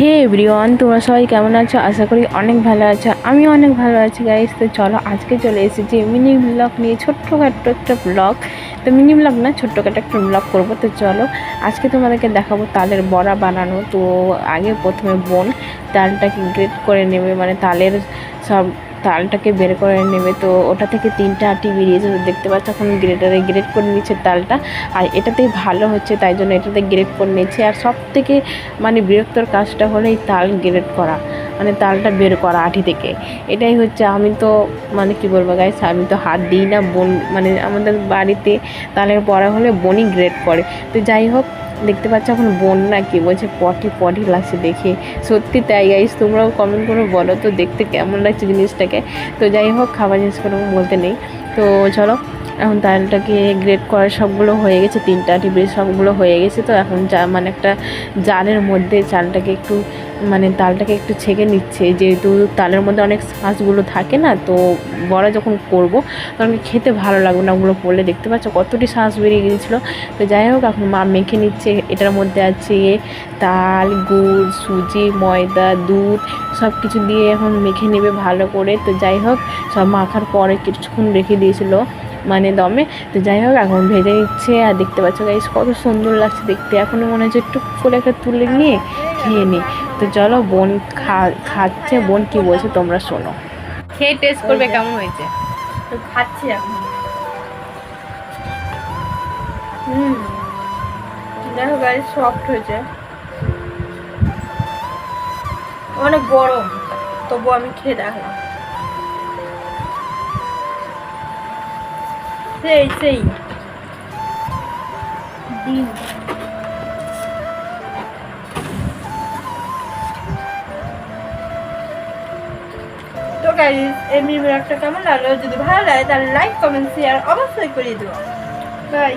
হে everyone, তোমরা সবাই কেমন আছো? আশা করি অনেক ভালো আছো। আমি অনেক ভালো আছি গাইস তো চলো, আজকে চলে এসেছি মিনি ব্লগ নিয়ে ছোট্ট ছোট্টখাট্ট একটা ব্লগ তো মিনি ব্লগ না ছোট্টখাট্ট একটা ব্লগ করব। তো চলো, আজকে তোমাদেরকে দেখাবো তালের বড়া বানানো। তো আগে প্রথমে বোন তালটাকে গ্রেট করে নেবে। মানে তালের সব তালটাকে বের করে নেবে। তো ওটা থেকে তিনটা আটি বেরিয়েছে তো দেখতে পাচ্ছ এখন গ্রেটারে গ্রেট করে নিচ্ছে তালটা। আর এটাতেই ভালো হচ্ছে, তাই জন্য এটাতে গ্রেট করে নিচ্ছে। আর সব থেকে মানে বিরক্তর কাজটা হলো এই তাল গ্রেট করা মানে তালটা বের করা আঠি থেকে। এটাই হচ্ছে, আমি তো মানে কি বলব গাইস আমি তো হাত দিই না, বোন মানে আমাদের বাড়িতে তালের পড়া হলে বোনই গ্রেট করে। তো যাই হোক দেখতে পাচ্ছ এখন বন্যা কি বলছে, পটি পটি লাগছে দেখে। সত্যি তাই গাইস তোমরাও কমেন্ট করে বলো তো দেখতে কেমন লাগছে জিনিসটাকে। তো যাই হোক, খাবার জিনিস কোনো বলতে নেই। তো চলো এখন তালটাকে গ্রেড করা সবগুলো হয়ে গেছে, তিনটা টিবির সবগুলো হয়ে গেছে তো এখন যা মানে একটা জালের মধ্যে চালটাকে একটু মানে তালটাকে একটু ছেঁকে নিচ্ছে। যেহেতু তালের মধ্যে অনেক শাঁসগুলো থাকে না, তো বড়া যখন করব তখন খেতে ভালো লাগবে না, ওগুলো পড়লে দেখতে পাচ্ছ কতটি শাঁস বেরিয়ে গিয়েছিল। তো যাই হোক, এখন মা মেখে নিচ্ছে, এটার মধ্যে আছে তাল, গুড়, সুজি, ময়দা, দুধ সব কিছু দিয়ে এখন মেখে নেবে ভালো করে। তো যাই হোক, সব মাখার পরে কিছুক্ষণ রেখে দিয়েছিল। মানে দমে। তো যাই হোক এখন ভেজে নিচ্ছে আর দেখতে পাচ্ছ গাইস কত সুন্দর লাগছে দেখতে। এখনও মনে হচ্ছে একটু করে একটা তুলে নিয়ে খেয়ে নিই তো চলো বোন খা খাচ্ছে। বোন কি বলছে তোমরা শোনো। খেয়ে টেস্ট করবে কেমন হয়েছে? তো খাচ্ছি এখন। হুম। দেখো গাড়ি সফট হয়েছে। অনেক গরম। তবু আমি খেয়ে দেখলাম। সেই সেই। ডিম তো গাইস এমনি মিনি ব্লগটা কেমন লাগল যদি ভালো লাগে তাহলে লাইক কমেন্ট শেয়ার অবশ্যই করে দেবো বাই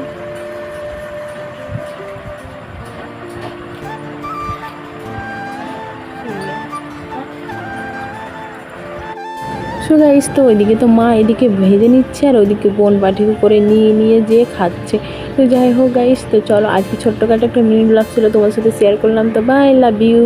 সো গাইস তো ওইদিকে তো মা এদিকে ভেজে নিচ্ছে আর ওইদিকে বোন বাটি করে নিয়ে নিয়ে যেয়ে খাচ্ছে। তো যাই হোক গাইস তো চলো আজকে ছোট্টখাটো একটা মিনি ব্লগ ছিল, তোমার সাথে শেয়ার করলাম। তো বাই লাভ ইউ